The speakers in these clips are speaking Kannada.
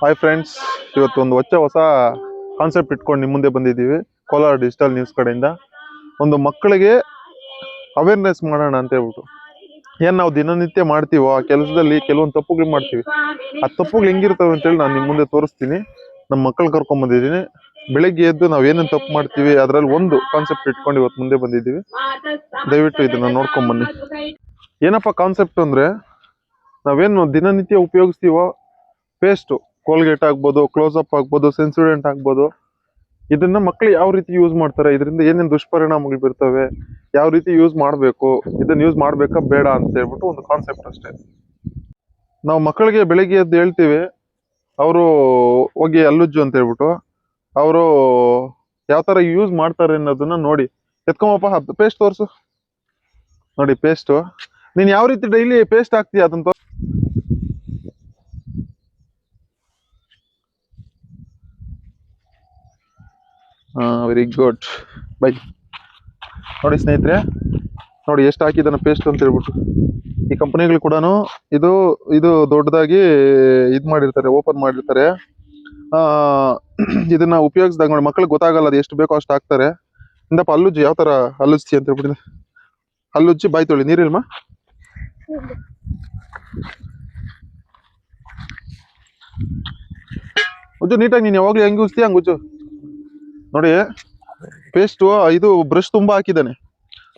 ಹಾಯ್ ಫ್ರೆಂಡ್ಸ್ ಇವತ್ತು ಒಂದು ಹೊಚ್ಚ ಹೊಸ ಕಾನ್ಸೆಪ್ಟ್ ಇಟ್ಕೊಂಡು ನಿಮ್ಮ ಮುಂದೆ ಬಂದಿದ್ದೀವಿ, ಕೋಲಾರ ಡಿಜಿಟಲ್ ನ್ಯೂಸ್ ಕಡೆಯಿಂದ. ಒಂದು ಮಕ್ಕಳಿಗೆ ಅವೇರ್ನೆಸ್ ಮಾಡೋಣ ಅಂತ ಹೇಳ್ಬಿಟ್ಟು. ಏನು ನಾವು ದಿನನಿತ್ಯ ಮಾಡ್ತೀವೋ, ಆ ಕೆಲಸದಲ್ಲಿ ಕೆಲವೊಂದು ತಪ್ಪುಗಳು ಮಾಡ್ತೀವಿ. ಆ ತಪ್ಪುಗಳು ಹೆಂಗಿರ್ತವೆ ಅಂತೇಳಿ ನಾನು ನಿಮ್ಮ ಮುಂದೆ ತೋರಿಸ್ತೀನಿ. ನಮ್ಮ ಮಕ್ಕಳು ಕರ್ಕೊಂಬಂದಿದ್ದೀನಿ ಬೆಳಿಗ್ಗೆ ಎದ್ದು ನಾವು ಏನೇನು ತಪ್ಪು ಮಾಡ್ತೀವಿ, ಅದರಲ್ಲಿ ಒಂದು ಕಾನ್ಸೆಪ್ಟ್ ಇಟ್ಕೊಂಡು ಇವತ್ತು ಮುಂದೆ ಬಂದಿದ್ದೀವಿ. ದಯವಿಟ್ಟು ಇದನ್ನ ನೋಡ್ಕೊಂಬನ್ನಿ ಏನಪ್ಪ ಕಾನ್ಸೆಪ್ಟ್ ಅಂದ್ರೆ, ನಾವೇನು ದಿನನಿತ್ಯ ಉಪಯೋಗಿಸ್ತೀವೋ ಪೇಸ್ಟು ಕೋಲ್ಗೇಟ್ ಆಗ್ಬೋದು ಕ್ಲೋಸ್ ಅಪ್ ಆಗ್ಬೋದು ಸೆನ್ಸುಡೆಂಟ್ ಆಗ್ಬೋದು. ಇದನ್ನ ಮಕ್ಕಳು ಯಾವ ರೀತಿ ಯೂಸ್ ಮಾಡ್ತಾರೆ? ಇದರಿಂದ ಏನೇನು ದುಷ್ಪರಿಣಾಮಗಳು ಬೀರ್ತವೆ? ಯಾವ ರೀತಿ ಯೂಸ್ ಮಾಡಬೇಕು? ಇದನ್ನ ಯೂಸ್ ಮಾಡಬೇಕಾ ಬೇಡ ಅಂತ ಹೇಳ್ಬಿಟ್ಟು ಒಂದು ಕಾನ್ಸೆಪ್ಟ್ ಅಷ್ಟೇ. ನಾವು ಮಕ್ಕಳಿಗೆ ಬೆಳಿಗ್ಗೆ ಎದ್ದು ಹೇಳ್ತೀವಿ, ಅವರು ಹೋಗಿ ಅಲ್ಲುಜ್ಜು ಅಂತ ಹೇಳ್ಬಿಟ್ಟು, ಅವರು ಯಾವ ತರ ಯೂಸ್ ಮಾಡ್ತಾರೆ ಅನ್ನೋದನ್ನ ನೋಡಿ. ಎತ್ಕೊಂಬಪ್ಪ ಪೇಸ್ಟ್ ತೋರಿಸು. ನೋಡಿ ಪೇಸ್ಟು ನೀನ್ ಯಾವ ರೀತಿ ಡೈಲಿ ಪೇಸ್ಟ್ ಹಾಕ್ತೀಯ ಅದನ್ನ. Very good. ಬೈ. ನೋಡಿ ಸ್ನೇಹಿತರೆ, ನೋಡಿ ಎಷ್ಟು ಹಾಕಿದ್ದಾನೆ ಪೇಸ್ಟ್ ಅಂತ ಹೇಳ್ಬಿಟ್ಟು. ಈ ಕಂಪನಿಗಳು ಕೂಡ ಇದು ಇದು ದೊಡ್ಡದಾಗಿ ಇದು ಮಾಡಿರ್ತಾರೆ, ಓಪನ್ ಮಾಡಿರ್ತಾರೆ. ಇದನ್ನ ಉಪಯೋಗಿಸಿದಾಗ ನೋಡಿ ಮಕ್ಳಿಗೆ ಗೊತ್ತಾಗಲ್ಲ ಅದು ಎಷ್ಟು ಬೇಕೋ ಅಷ್ಟು ಹಾಕ್ತಾರೆ. ಇಂದಪ್ಪ ಅಲ್ಲುಜ್ಜಿ ಯಾವ ತರ ಅಲ್ಲುಜ್ಜಿ ಅಂತ ಹೇಳ್ಬಿಟ್ಟಿದೆ. ಅಲ್ಲುಜ್ಜಿ, ಬಾಯ್ ತೊಳಿ ನೀರಿಲ್ಮ ಉಜ್ಜು, ನೀಟಾಗಿ ನೀನು ಯಾವಾಗಲೂ ಹೆಂಗ್ ಉಜ್ತಿ ಹಂಗೆ ಉಜ್ಜು. ನೋಡಿ ಪೇಸ್ಟ್ ಇದು ಬ್ರಷ್ ತುಂಬಾ ಹಾಕಿದ್ದಾನೆ.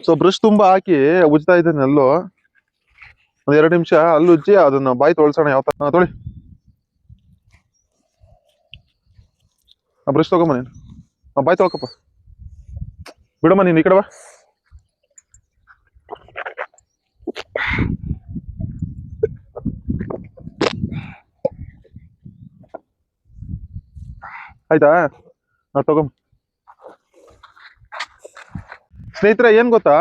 ಸೊ ಬ್ರಷ್ ತುಂಬಾ ಹಾಕಿ ಉಜ್ತಾ ಇದ್ದಾನೆ ಅಲ್ಲೂ. ಒಂದ್ ಎರಡು ನಿಮಿಷ ಅಲ್ಲಿ ಉಜ್ಜಿ, ಅದನ್ನ ಬಾಯಿ ತೊಳ್ಸೋಣ ಯಾವ ತರ. ತೊಳಿ. ಬ್ರಷ್ ತಗೊಂಬ ನೀನು. ಬಾಯ್ ತೊಳ್ಕಪ್ಪ. ಬಿಡಮ್ಮ ನೀನು ಈ ಕಡೆ ಬಾ. ಆಯ್ತಾ? ನಾ ತಗೊಂಬ. ಸ್ನೇಹಿತರೆ, ಏನ್ ಗೊತ್ತಾ?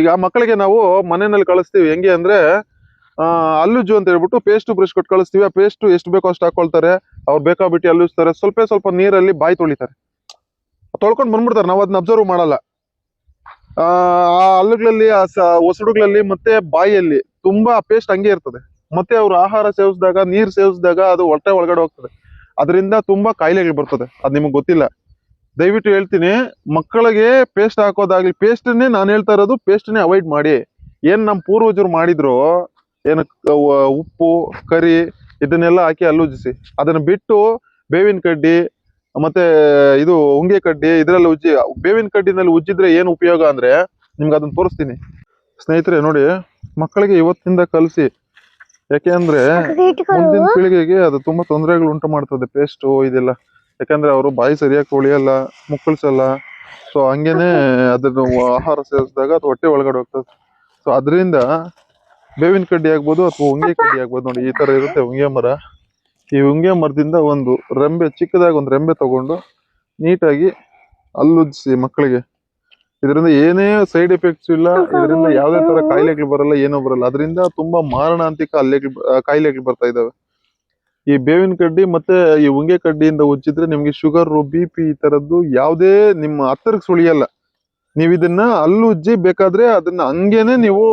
ಈಗ ಮಕ್ಕಳಿಗೆ ನಾವು ಮನೆಯಲ್ಲಿ ಕಳಿಸ್ತೀವಿ. ಹೆಂಗೆ ಅಂದ್ರೆ ಅಲ್ಲುಜ್ಜು ಅಂತ ಹೇಳ್ಬಿಟ್ಟು ಪೇಸ್ಟ್ ಬ್ರಷ್ ಕೊಟ್ಟು ಕಳಿಸ್ತೀವಿ. ಆ ಪೇಸ್ಟ್ ಎಷ್ಟು ಬೇಕೋ ಅಷ್ಟು ಹಾಕೊಳ್ತಾರೆ. ಅವ್ರು ಬೇಕಾಬಿಟ್ಟು ಅಲ್ಲುಸ್ತಾರೆ ಸ್ವಲ್ಪ ಸ್ವಲ್ಪ ನೀರಲ್ಲಿ ಬಾಯಿ ತೊಳಿತಾರೆ. ತೊಳ್ಕೊಂಡು ಬಂದ್ಬಿಡ್ತಾರೆ. ನಾವು ಅದನ್ನ ಅಬ್ಸರ್ವ್ ಮಾಡಲ್ಲ. ಆ ಹಲ್ಲುಗಳಲ್ಲಿ, ಆ ಒಸಡುಗಳಲ್ಲಿ ಮತ್ತೆ ಬಾಯಿಯಲ್ಲಿ ತುಂಬಾ ಪೇಸ್ಟ್ ಹಂಗೆ ಇರ್ತದೆ. ಮತ್ತೆ ಅವ್ರು ಆಹಾರ ಸೇವಿಸಿದಾಗ, ನೀರ್ ಸೇವಿಸಿದಾಗ ಅದು ಹೊಟ್ಟೆ ಒಳಗಡೆ ಹೋಗ್ತದೆ. ಅದರಿಂದ ತುಂಬಾ ಕಾಯಿಲೆಗಳು ಬರ್ತದೆ. ಅದು ನಿಮಗೆ ಗೊತ್ತಿಲ್ಲ. ದಯವಿಟ್ಟು ಹೇಳ್ತೀನಿ ಮಕ್ಕಳಿಗೆ ಪೇಸ್ಟ್ ಹಾಕೋದಾಗ್ಲಿ ಪೇಸ್ಟನ್ನೇ ನಾನು ಹೇಳ್ತಾ ಇರೋದು ಪೇಸ್ಟನ್ನೇ ಅವಾಯ್ಡ್ ಮಾಡಿ. ಏನ್ ನಮ್ಮ ಪೂರ್ವಜರು ಮಾಡಿದ್ರು ಏನು ಉಪ್ಪು ಕರಿ ಇದನ್ನೆಲ್ಲ ಹಾಕಿ ಅಲ್ಲುಜ್ಜಿಸಿ. ಅದನ್ನ ಬಿಟ್ಟು ಬೇವಿನ ಕಡ್ಡಿ ಮತ್ತೆ ಇದು ಉಂಗೆ ಕಡ್ಡಿ ಇದ್ರಲ್ಲಿ ಉಜ್ಜಿ ಬೇವಿನ ಕಡ್ಡಿನಲ್ಲಿ ಉಜ್ಜಿದ್ರೆ ಏನು ಉಪಯೋಗ ಅಂದ್ರೆ ನಿಮ್ಗೆ ಅದನ್ನ ತೋರಿಸ್ತೀನಿ. ಸ್ನೇಹಿತರೆ ನೋಡಿ ಮಕ್ಕಳಿಗೆ ಇವತ್ತಿಂದ ಕಲಿಸಿ. ಯಾಕೆ ಅಂದ್ರೆ ಮುಂದಿನ ಪೀಳಿಗೆಗೆ ಅದು ತುಂಬಾ ತೊಂದರೆಗಳು ಉಂಟು ಮಾಡ್ತದೆ ಪೇಸ್ಟ್ ಇದೆಲ್ಲ. ಯಾಕಂದ್ರೆ ಅವರು ಬಾಯಿ ಸರಿಯಾಗಿ ತೊಳಿಯಲ್ಲ ಮುಕ್ಕಳಿಸಲ್ಲ. ಸೊ ಹಂಗೇನೆ ಅದನ್ನು ಆಹಾರ ಸೇರಿಸಿದಾಗ ಅದು ಹೊಟ್ಟೆ ಒಳಗಡೆ ಹೋಗ್ತದೆ. ಸೊ ಅದರಿಂದ ಬೇವಿನ ಕಡ್ಡಿ ಆಗ್ಬೋದು ಅಥವಾ ಉಂಗೆ ಕಡ್ಡಿ ಆಗ್ಬೋದು ನೋಡಿ, ಈ ತರ ಇರುತ್ತೆ ಉಂಗೆ ಮರ. ಈ ಉಂಗೆ ಮರದಿಂದ ಒಂದು ರೆಂಬೆ, ಚಿಕ್ಕದಾಗಿ ಒಂದು ರೆಂಬೆ ತಗೊಂಡು ನೀಟಾಗಿ ಅಲ್ಲುಜ್ಜಿಸಿ ಮಕ್ಕಳಿಗೆ. ಇದರಿಂದ ಏನೇ ಸೈಡ್ ಎಫೆಕ್ಟ್ಸ್ ಇಲ್ಲ, ಇದರಿಂದ ಯಾವುದೇ ತರ ಕಾಯಿಲೆಗಳು ಬರಲ್ಲ, ಏನೂ ಬರಲ್ಲ. ಅದರಿಂದ ತುಂಬಾ ಮಾರಣಾಂತಿಕ ಅಲ್ಲೆಗಳು, ಕಾಯಿಲೆಗಳು ಬರ್ತಾ ಇದಾವೆ ಈ ಬೇವಿನ ಕಡ್ಡಿ ಮತ್ತೆ ಈ ಉಂಗೆ ಕಡ್ಡಿಯಿಂದ ಉಜ್ಜಿದ್ರೆ ನಿಮಗೆ ಶುಗರ್ ಬಿ ಪಿ ಈ ತರದ್ದು ಯಾವುದೇ ನಿಮ್ಮ ಹತ್ತಿರಕ್ಕೆ ಸುಳಿಯಲ್ಲ. ನೀವು ಇದನ್ನ ಅಲ್ಲು ಉಜ್ಜಿ ಬೇಕಾದ್ರೆ ಅದನ್ನ ಹಂಗೇನೆ ನೀವು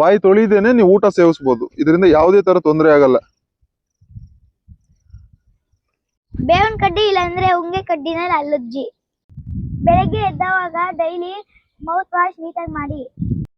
ಬಾಯಿ ತೊಳಿದೇನೆ ನೀವು ಊಟ ಸೇವಿಸಬಹುದು ಇದರಿಂದ ಯಾವುದೇ ತರ ತೊಂದರೆ ಆಗಲ್ಲ. ಬೇವಿನ ಕಡ್ಡಿ ಇಲ್ಲಾಂದ್ರೆ ಉಂಗೆ ಕಡ್ಡಿನಲ್ಲಿ ಅಲ್ಲುಜ್ಜಿ. ಬೆಳಗ್ಗೆ ಎದ್ದವಾಗ ಡೈಲಿ ಮೌತ್ ವಾಶ್ ನೀಟಾಗಿ ಮಾಡಿ.